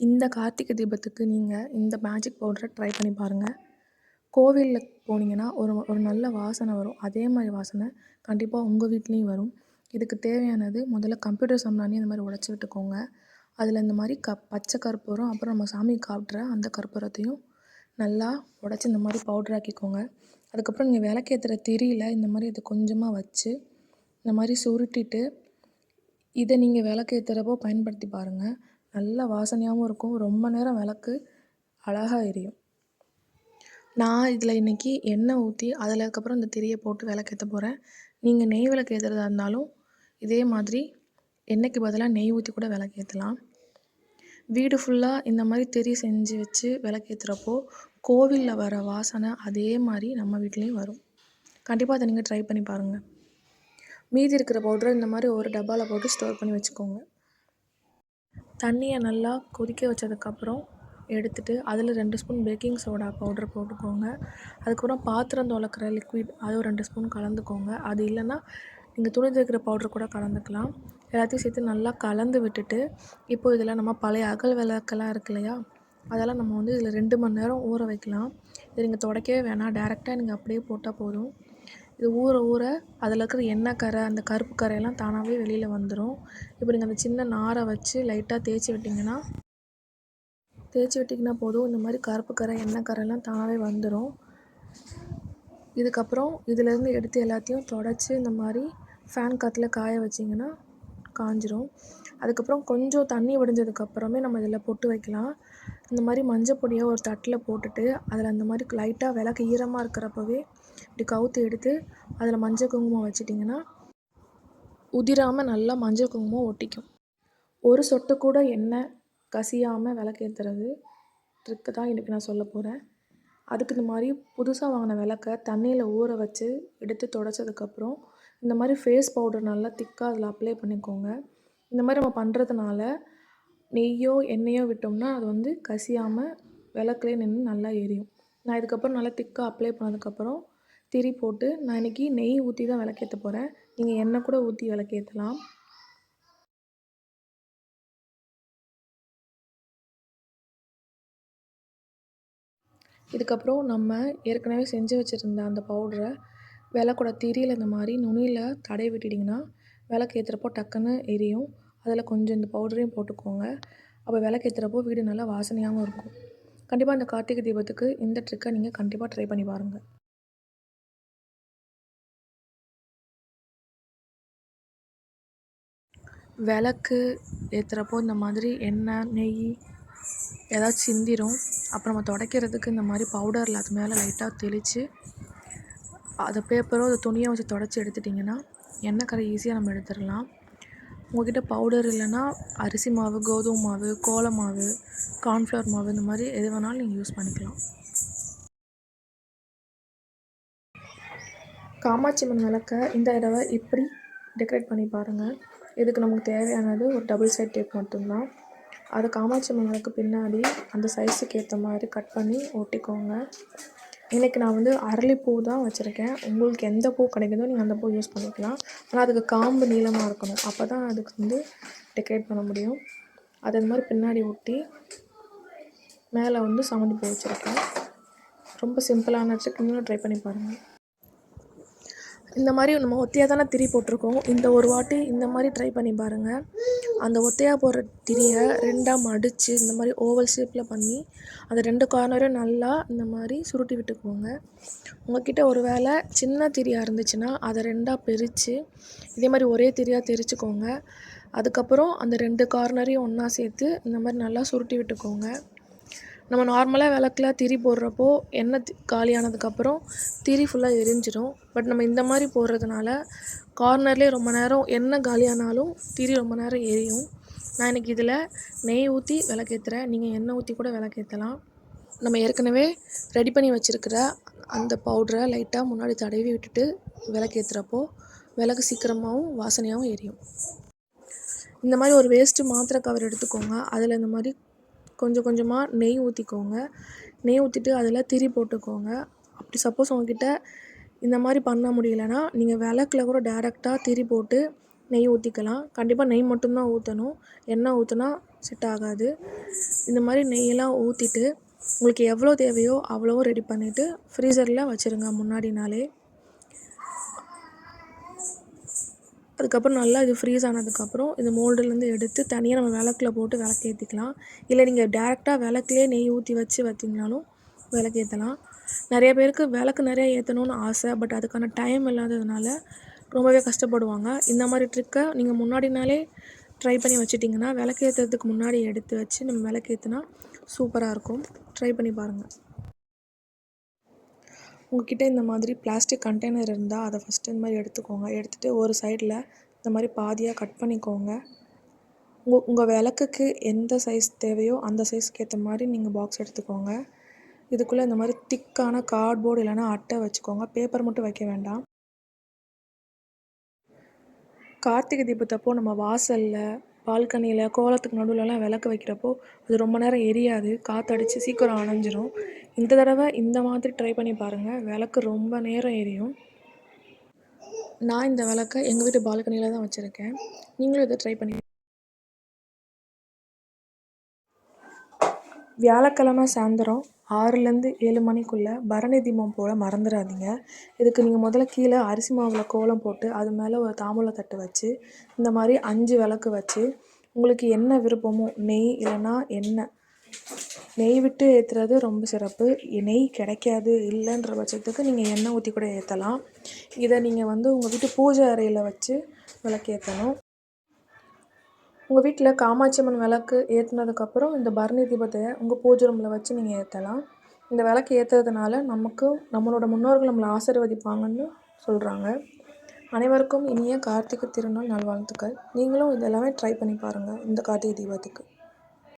இந்த கார்த்திகை தீபத்துக்கு நீங்கள் இந்த மேஜிக் பவுடரை ட்ரை பண்ணி பாருங்கள் கோவிலில் போனீங்கன்னா ஒரு ஒரு நல்ல வாசனை வரும். அதே மாதிரி வாசனை கண்டிப்பாக உங்கள் வீட்லேயும் வரும். இதுக்கு தேவையானது முதல்ல கம்ப்யூட்டர் சாம்பிராணி இந்த மாதிரி உடச்சி விட்டுக்கோங்க. அதில் இந்த மாதிரி க பச்சை கற்பூரம் அப்புறம் நம்ம சாமி காப்பிட்ற அந்த கற்பூரத்தையும் நல்லா உடச்சி இந்த மாதிரி பவுடர் ஆக்கிக்கோங்க. அதுக்கப்புறம் நீங்கள் விளக்கேற்றுற திரியில் இந்த மாதிரி இதை கொஞ்சமாக வச்சு இந்த மாதிரி சுருட்டிட்டு இதை நீங்கள் விளக்கேற்றுறப்போ பயன்படுத்தி பாருங்கள் நல்ல வாசனையாகவும் இருக்கும். ரொம்ப நேரம் விளக்கு அழகாக எரியும். நான் இதில் இன்றைக்கி எண்ணெய் ஊற்றி அதில் அதுக்கப்புறம் இந்த திரியை போட்டு விளக்கேற்ற போகிறேன் நீங்கள் நெய் விளக்கு ஏற்றுறதா இருந்தாலும் இதே மாதிரி எண்ணெய்க்கு பதிலாக நெய் ஊற்றி கூட விளக்கேற்றலாம் வீடு ஃபுல்லாக இந்த மாதிரி திரி செஞ்சு வச்சு விளக்கேற்றுறப்போ கோவிலில் வர வாசனை அதே மாதிரி நம்ம வீட்லேயும் வரும். கண்டிப்பாக அதை நீங்கள் ட்ரை பண்ணி பாருங்கள் மீதி இருக்கிற பவுடரை இந்த மாதிரி ஒரு டப்பாவில் போட்டு ஸ்டோர் பண்ணி வச்சுக்கோங்க. தண்ணியை நல்லா கொதிக்க வச்சதுக்கப்புறம் எடுத்துட்டு அதில் ரெண்டு ஸ்பூன் பேக்கிங் சோடா பவுடர் போட்டுக்கோங்க. அதுக்கப்புறம் பாத்திரம் துலக்கிற லிக்விட் அது ஒரு ரெண்டு ஸ்பூன் கலந்துக்கோங்க. அது இல்லைன்னா நீங்கள் துணி துவைக்கிற பவுடர் கூட கலந்துக்கலாம். எல்லாத்தையும் சேர்த்து நல்லா கலந்து விட்டுட்டு இப்போ இதில் நம்ம பழைய அகல் விளக்கெல்லாம் இருக்கு இல்லையா? அதெல்லாம் நம்ம வந்து இதில் ரெண்டு மணி நேரம் ஊற வைக்கலாம். இதை நீங்கள் துடைக்கவே வேணாம். டேரெக்டாக நீங்கள் அப்படியே போட்டால் போதும். இது ஊற ஊற அதில் இருக்கிற எண்ணெய் கரை அந்த கருப்பு கரையெல்லாம் தானாகவே வெளியில் வந்துடும் இப்போ நீங்கள் அந்த சின்ன நாரை வச்சு லைட்டாக தேய்ச்சி விட்டிங்கன்னா தேய்ச்சி விட்டிங்கன்னா போதும். இந்த மாதிரி கருப்பு கரை எண்ணெய் கரையெல்லாம் தானாகவே வந்துடும் இதுக்கப்புறம் இதிலேருந்து எடுத்து எல்லாத்தையும் தொடச்சி இந்த மாதிரி ஃபேன் காற்றுல காய வச்சிங்கன்னா காஞ்சிரும். அதுக்கப்புறம் கொஞ்சம் தண்ணி வடிஞ்சதுக்கப்புறமே நம்ம இதில் பொட்டு வைக்கலாம். இந்த மாதிரி மஞ்சள் பொடியை ஒரு தட்டில் போட்டுட்டு அதில் அந்த மாதிரி லைட்டாக விளக்கு ஈரமாக இருக்கிறப்பவே இப்படி கவுத்து எடுத்து அதில் மஞ்சள் குங்குமம் வச்சிட்டிங்கன்னா உதிராமல் நல்லா மஞ்சள் குங்குமம் ஒட்டிக்கும். ஒரு சொட்டு கூட எண்ணெய் கசியாமல் விளக்கேற்றுறது ட்ரிக்கு தான் இன்றைக்கி நான் சொல்ல போகிறேன் அதுக்கு இந்த மாதிரி புதுசாக வாங்கின விளக்க தண்ணியில் ஊற வச்சு எடுத்து தொடச்சதுக்கப்புறம் இந்த மாதிரி ஃபேஸ் பவுடர் நல்லா திக்காக அதில் அப்ளை பண்ணிக்கோங்க. இந்த மாதிரி நம்ம பண்ணுறதுனால நெய்யோ எண்ணெயோ விட்டோம்னா அது வந்து கசியாமல் விளக்குலேயே நின்று நல்லா எரியும். நான் இதுக்கப்புறம் நல்லா திக்காக அப்ளை பண்ணதுக்கப்புறம் திரி போட்டு நான் இன்றைக்கி நெய் ஊற்றி தான் விளக்கேற்ற போகிறேன் நீங்கள் எண்ணெய் கூட ஊற்றி விளக்கேற்றலாம் இதுக்கப்புறம் நம்ம ஏற்கனவே செஞ்சு வச்சுருந்த அந்த பவுடரை விளக்கோட திரியில் இந்த மாதிரி நுனியில் தடை விட்டுட்டிங்கன்னா விளக்கு ஏற்றுறப்போ டக்குன்னு எரியும். அதில் கொஞ்சம் இந்த பவுடரையும் போட்டுக்கோங்க. அப்போ விளக்கு ஏற்றுறப்போ வீடு நல்லா வாசனையாகவும் இருக்கும். கண்டிப்பாக இந்த கார்த்திகை தீபத்துக்கு இந்த ட்ரிக்கை நீங்கள் கண்டிப்பாக ட்ரை பண்ணி பாருங்கள் விளக்கு ஏற்றுறப்போ இந்த மாதிரி எண்ணெய் நெய் ஏதாச்சும் சிந்திரும். அப்புறம் நம்ம துடைக்கிறதுக்கு இந்த மாதிரி பவுடரில் அது மேலே லைட்டாக தெளித்து அதை பேப்பரோ அதை துணியோ வச்சு தொடச்சி எடுத்துட்டிங்கன்னா எண்ணெய் கரை ஈஸியாக நம்ம எடுத்துடலாம். உங்கள்கிட்ட பவுடர் இல்லைன்னா அரிசி மாவு கோதுமை மாவு கோல மாவு கார்ன்ஃப்ளவர் மாவு இந்த மாதிரி எது வேணாலும் நீங்கள் யூஸ் பண்ணிக்கலாம். காமாட்சி அம்மன் விளக்க இந்த இடவை இப்படி டெக்கரேட் பண்ணி பாருங்கள் இதுக்கு நமக்கு தேவையானது ஒரு டபுள் சைட் டேப் மட்டும்தான். அது காமாட்சி அம்மன் பின்னாடி அந்த சைஸுக்கு ஏற்ற மாதிரி கட் பண்ணி ஒட்டிக்கோங்க. இன்றைக்கி நான் வந்து அரளிப்பூ தான் வச்சுருக்கேன். உங்களுக்கு எந்த பூ கிடைக்குதோ நீங்கள் அந்த பூ யூஸ் பண்ணிக்கலாம். ஆனால் அதுக்கு காம்பு நீளமாக இருக்கணும். அப்போ தான் அதுக்கு வந்து டெக்கரேட் பண்ண முடியும். அது அந்த மாதிரி பின்னாடி ஒட்டி மேலே வந்து சாமந்தி பூ வச்சுருக்கேன். ரொம்ப சிம்பிளான ட்ரிக் நீங்களும் ட்ரை பண்ணி பாருங்கள் இந்த மாதிரி நம்ம ஒத்தையாக தானே திரி போட்டிருக்கோம். இந்த ஒரு வாட்டி இந்த மாதிரி ட்ரை பண்ணி பாருங்கள் அந்த ஒத்தையாக போடுற திரியை ரெண்டாக மடித்து இந்த மாதிரி ஓவல் ஷேப்பில் பண்ணி அந்த ரெண்டு கார்னரையும் நல்லா இந்த மாதிரி சுருட்டி விட்டுக்கோங்க. உங்ககிட்ட ஒரு வேளை சின்ன திரியாக இருந்துச்சுன்னா அதை ரெண்டாக பிரித்து இதே மாதிரி ஒரே திரியாக தெரிச்சுக்கோங்க. அதுக்கப்புறம் அந்த ரெண்டு கார்னரையும் ஒன்றா சேர்த்து இந்த மாதிரி நல்லா சுருட்டி விட்டுக்கோங்க. நம்ம நார்மலாக விளக்குல திரி போடுறப்போ எண்ணெய் காலியானதுக்கப்புறம் திரி ஃபுல்லாக எரிஞ்சிடும் பட் நம்ம இந்த மாதிரி போடுறதுனால கார்னர்லேயே ரொம்ப நேரம் எண்ணெய் காலியானாலும் திரி ரொம்ப நேரம் எரியும். நான் எனக்கு இதில் நெய் ஊற்றி விளக்கேற்றுறேன் நீங்கள் எண்ணெய் ஊற்றி கூட விளக்கேற்றலாம் நம்ம ஏற்கனவே ரெடி பண்ணி வச்சுருக்கிற அந்த பவுடரை லைட்டாக முன்னாடி தடவி விட்டுட்டு விளக்கேற்றுறப்போ விளக்கு சீக்கிரமாகவும் வாசனையாகவும் எரியும். இந்த மாதிரி ஒரு வேஸ்ட்டு மாத்திரை கவர் எடுத்துக்கோங்க. அதில் இந்த மாதிரி கொஞ்சம் கொஞ்சமாக நெய் ஊற்றிக்கோங்க நெய் ஊற்றிட்டு அதில் திரி போட்டுக்கோங்க. அப்படி சப்போஸ் உங்ககிட்ட இந்த மாதிரி பண்ண முடியலன்னா நீங்கள் விளக்குல கூட டேரெக்டாக திரி போட்டு நெய் ஊற்றிக்கலாம் கண்டிப்பாக நெய் மட்டும்தான் ஊற்றணும் எண்ணெய் ஊற்றினா செட் ஆகாது. இந்த மாதிரி நெய்யெல்லாம் ஊற்றிட்டு உங்களுக்கு எவ்வளோ தேவையோ அவ்வளோவும் ரெடி பண்ணிவிட்டு ஃப்ரீசரில் வச்சுருங்க முன்னாடி நாளே. அதுக்கப்புறம் நல்லா இது ஃப்ரீஸ் ஆனதுக்கப்புறம் இந்த மோல்டுலேருந்து எடுத்து தனியாக நம்ம விளக்குல போட்டு விளக்கு ஏற்றிக்கலாம் இல்லை நீங்கள் டேரெக்டாக விளக்குலேயே நெய் ஊற்றி வச்சு வச்சிங்கனாலும் விளக்கு ஏற்றலாம் நிறைய பேருக்கு விளக்கு நிறையா ஏற்றணும்னு ஆசை பட் அதுக்கான டைம் இல்லாததுனால ரொம்பவே கஷ்டப்படுவாங்க. இந்த மாதிரி ட்ரிக்கை நீங்கள் முன்னாடி நாளே ட்ரை பண்ணி வச்சிட்டிங்கன்னா விளக்கு ஏற்றுறதுக்கு முன்னாடி எடுத்து வச்சு நம்ம விளக்கு ஏற்றினா சூப்பராக இருக்கும். ட்ரை பண்ணி பாருங்கள் உங்ககிட்ட இந்த மாதிரி பிளாஸ்டிக் கண்டெய்னர் இருந்தால் அதை ஃபஸ்ட்டு இந்த மாதிரி எடுத்துக்கோங்க. எடுத்துகிட்டு ஒரு சைடில் இந்த மாதிரி பாதியாக கட் பண்ணிக்கோங்க. உங்கள் உங்கள் விளக்குக்கு எந்த சைஸ் தேவையோ அந்த சைஸ்க்கு ஏற்ற மாதிரி நீங்கள் பாக்ஸ் எடுத்துக்கோங்க. இதுக்குள்ளே இந்த மாதிரி திக்கான கார்ட்போர்டு இல்லைனா அட்டை வச்சுக்கோங்க. பேப்பர் மட்டும் வைக்க வேண்டாம். கார்த்திகை தீபத்தப்போ நம்ம வாசலில் பால்கனியில் கோலத்துக்கு நடுவிலலாம் விளக்கு வைக்கிறப்போ அது ரொம்ப நேரம் எரியாது. காற்றடிச்சு சீக்கிரம் அணைஞ்சிரும். இந்த தடவை இந்த மாதிரி ட்ரை பண்ணி பாருங்கள் விளக்கு ரொம்ப நேரம் எரியும். நான் இந்த விளக்கை எங்கள் வீட்டு பால்கனியில் தான் வச்சுருக்கேன். நீங்களும் இதை ட்ரை பண்ணி வியாழக்கிழமை சாயந்தரம் ஆறுலேருந்து ஏழு மணிக்குள்ளே பரணி தீபம் போட மறந்துடாதீங்க. இதுக்கு நீங்கள் முதல்ல கீழே அரிசி மாவில் கோலம் போட்டு அது மேலே ஒரு தாம்பூல தட்டு வச்சு இந்த மாதிரி அஞ்சு விளக்கு வச்சு உங்களுக்கு என்ன விருப்பமோ நெய் இல்லைன்னா எண்ணெய் நெய் விட்டு ஏற்றுறது ரொம்ப சிறப்பு. நெய் கிடைக்காது இல்லைன்ற பட்சத்துக்கு நீங்கள் எண்ணெய் ஊற்றி கூட ஏற்றலாம் இதை நீங்கள் வந்து உங்கள் வீட்டு பூஜை அறையில் வச்சு விளக்கேற்றணும். உங்கள் வீட்டில் காமாட்சி அம்மன் விளக்கு ஏற்றுனதுக்கப்புறம் இந்த பரணி தீபத்தை உங்கள் பூஜை ரூமில் வச்சு நீங்கள் ஏற்றலாம் இந்த விளக்கு ஏற்றுறதுனால நமக்கு நம்மளோட முன்னோர்கள் நம்மளை ஆசீர்வதிப்பாங்கன்னு சொல்கிறாங்க அனைவருக்கும் இனிய கார்த்திகை திருநாள் நல்வாழ்த்துக்கள். நீங்களும் இதெல்லாமே ட்ரை பண்ணி பாருங்கள் இந்த கார்த்திகை தீபத்துக்கு.